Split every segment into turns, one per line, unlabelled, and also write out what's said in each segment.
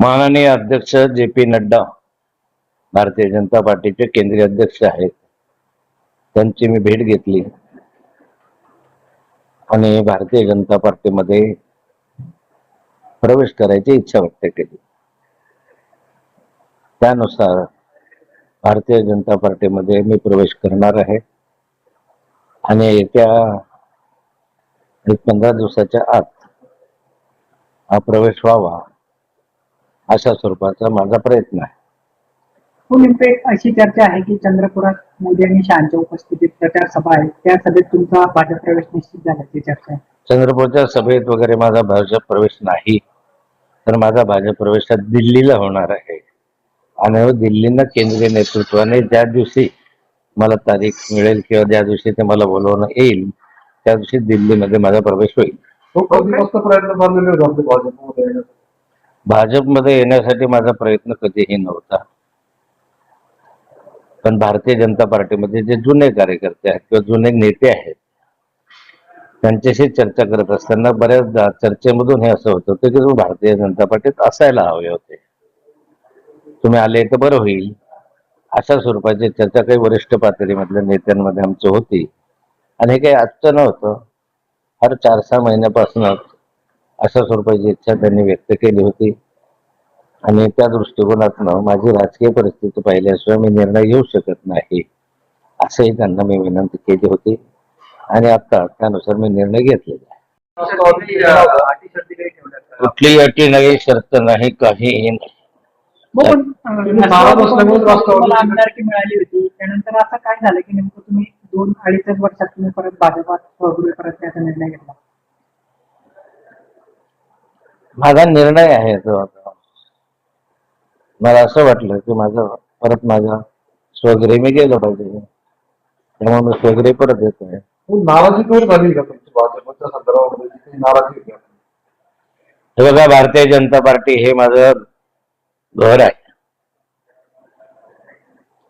माननीय अध्यक्ष J P Nadda Bharatiya Janata पार्टीचे केंद्रीय अध्यक्ष आहेत. त्यांची मी भेट घेतली. आणि भारतीय जनता पार्टीमध्ये प्रवेश करायची इच्छा व्यक्त केली. त्यानुसार भारतीय जनता पार्टीमध्ये मी प्रवेश करणार आहे. आणि येत्या एक पंधरा दिवसाच्या आत हा प्रवेश व्हावा अशा स्वरूपाचा माझा प्रयत्न आहे.
हो अशी चर्चा आहे की चंद्रपुरात मोदी आणि शहाच्या उपस्थितीत प्रचार सभा आहे. त्या सभेत तुमचा भाजप प्रवेश निश्चित झाल्याची चर्चा आहे.
चंद्रपूरच्या सभेत वगैरे माझा भाजप प्रवेश नाही तर माझा भाजप प्रवेश हा दिल्लीला होणार आहे. आणि दिल्लीनं केंद्रीय नेतृत्वाने ज्या दिवशी मला तारीख मिळेल किंवा ज्या दिवशी ते मला बोलवणं येईल त्या दिवशी दिल्लीमध्ये माझा प्रवेश होईल.
भाजपमध्ये
येण्यासाठी? माझा प्रयत्न कधीही नव्हता. पण भारतीय जनता पार्टीमध्ये जे जुने कार्यकर्ते आहेत किंवा जुने नेते आहेत त्यांच्याशी चर्चा करत असताना बऱ्याचदा चर्चेमधून हे असं होत होतं की तुम्ही भारतीय जनता पार्टीत असायला हवे होते. तुम्ही आले तर बरं होईल. अशा स्वरूपाची चर्चा काही वरिष्ठ पातळीमधल्या नेत्यांमध्ये आमची होती. आणि हे काही आजचं नव्हतं. हर चार सहा महिन्यापासूनच अशा स्वरूपाची इच्छा त्यांनी व्यक्त केली होती. आणि त्या दृष्टिकोनातनं माझी राजकीय परिस्थिती पाहिल्याशिवाय मी निर्णय घेऊ शकत नाही असंही त्यांना मी विनंती केली होती. आणि आता त्यानुसार मी निर्णय घेतलेला आहे.
काही?
कुठलीही अटी नाही शर्त नाही काहीही नाही.
हो, मिळाली होती. त्यानंतर असं काय झालं की नेमकं तुम्ही दोन अडीचच वर्षात तुम्ही परत भाजपात सहगुरू परत त्याचा निर्णय घेतला.
माझा निर्णय आहे तो आता. मला असं वाटलं की माझं परत माझ्या स्वगृही मी गेलं पाहिजे. त्यामुळे मी स्वगृही परत येतोय
खूप नाराजी दूर झाली का तुमची भाजपच्या संदर्भामध्ये? जी काही नाराजी होती?
हे बघा भारतीय जनता पार्टी हे माझं घर आहे.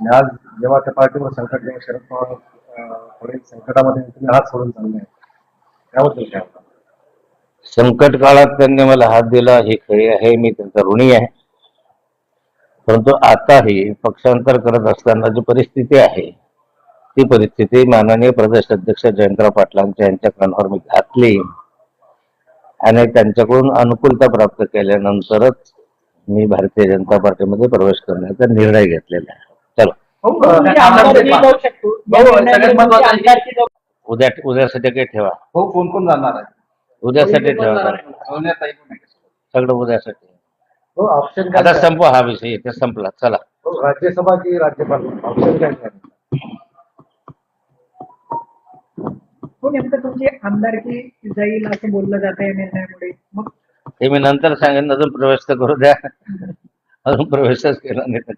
आणि आज जेव्हा त्या पार्टीवर संकट जेव्हा शरद पवार अं, संकटामध्ये तुम्ही हात सोडून चालले. त्याबद्दल काय
संकट काळात त्यांनी मला हात दिला हे खरे आहे मी त्यांचा ऋणी आहे. परंतु आताही पक्षांतर करत असताना जी परिस्थिती आहे ती परिस्थिती माननीय प्रदेश अध्यक्ष जयंतराव पाटलांच्या यांच्या कानावर मी घातली. आणि त्यांच्याकडून अनुकूलता प्राप्त केल्यानंतरच मी भारतीय जनता पार्टीमध्ये प्रवेश करण्याचा निर्णय घेतलेला आहे. चलो.
हो, हो, आहे
जाऊ
उद्या उद्यासाठी काही ठेवा.
हो कोण कोण जाणार आहे?
उद्यासाठी ठेवा
आहे.
सगळं उद्यासाठी.
हो ऑप्शन
आता संपवा हा विषय इथे संपला. चला.
हो, राज्यसभा की राज्यपाल? ऑप्शन काय
हो नेमकं तुमची आमदारकी जाईल असं बोललं जातं या निर्णयामुळे. मग?
हे मी नंतर सांगेन अजून प्रवेश तर करू द्या. अजून प्रवेशच केला नाही.